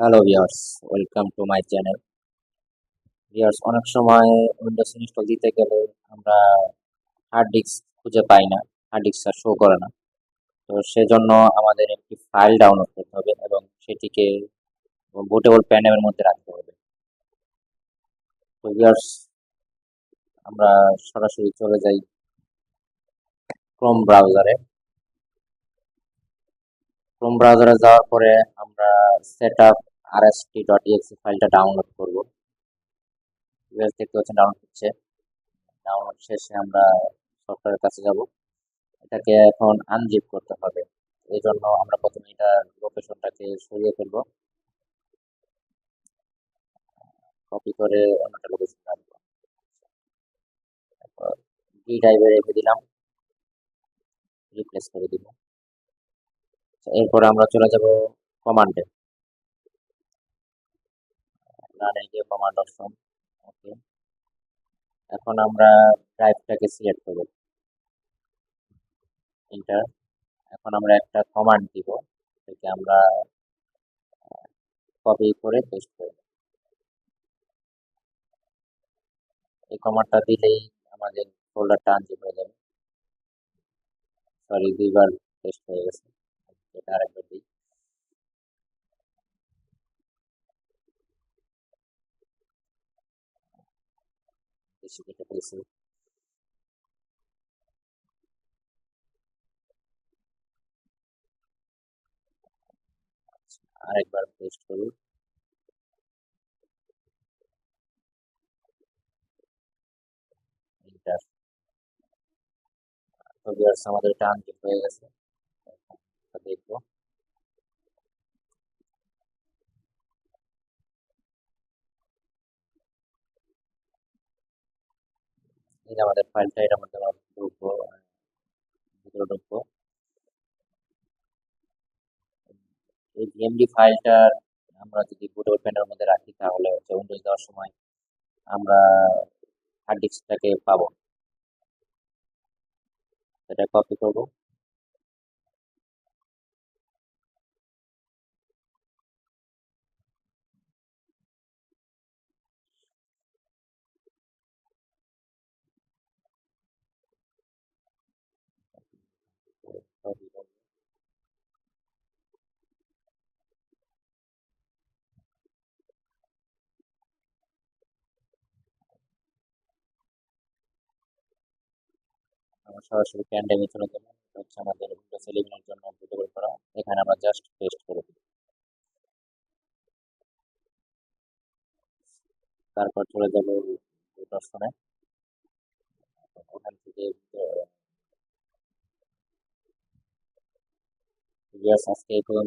Hello viewers welcome to my channel viewers অনেক সময় Windows install দিতে গেলে আমরা হার্ড ডিস্ক খুঁজে পাই না হার্ড ডিস্কটা শো করে না। তো সেজন্য আমাদের একটি ফাইল ডাউনলোড করতে হবে এবং সেটিকে বুটেবল প্যানেলের মধ্যে রাখতে হবে। তো ভিউয়ার্স আমরা সরাসরি চলে যাই ক্রোম ব্রাউজারে ক্রোম ব্রাউজারে যাওয়ার পরে আমরা set up RST dot EXE ফাইলটা ডাউনলোড করব। দেখতে ডাউনলোড হচ্ছে। ডাউনলোড শেষে আমরা সফটওয়্যারের কাছে যাব। এটাকে এখন আনজিপ করতে হবে। এই জন্য আমরা প্রথমে এটা লোকেশনটাকে সরিয়ে ফেলব। কপি করে অন্যটা লোকেশন রাখব ডি ড্রাইভে রেখে দিলাম। রিপ্লেস করে দিব। এরপর আমরা চলে যাব কমান্ডে রান গিয়ে কমান্ড অপশন ওকে এখন আমরা ড্রাইভটাকে সিলেক্ট করব। এন্টার এখন আমরা একটা কমান্ড দিব সেটাকে আমরা কপি করে পেস্ট করব এই কমান্ডটা দিলেই আমাদের ফোল্ডারটা আনজিপ হয়ে যাবে। সরি দুইবার পেস্ট হয়ে গেছে। এটা আরেকবার দিই বেশি কেটে ফেলছি আরেকবার পেস্ট করি এন্টার তো ভিউয়ার্স আমাদের এটা আনজিপ হয়ে গেছে এখন দেখব যে আমাদের ফাইলটা এটার মধ্যে আমরা ঢুকবো ভিতরে ঢুকবো এই ভিএমডি ফাইলটা আমরা যদি বুটেবল প্যানের মধ্যে রাখি তাহলে হচ্ছে উইন্ডোজ দেওয়ার সময় আমরা হার্ড ডিস্কটাকে পাবো সেটা কপি করব আমরা সরাসরি প্যান্ডামে চলে যাব হচ্ছে আমাদের উইন্ডোজ ইলেভেনের জন্য বুটেবল করা। এখানে আমরা জাস্ট পেস্ট করে দিই। তারপর চলে যাব বুট অপশনে ওখান থেকে আজকে এই পর্যন্ত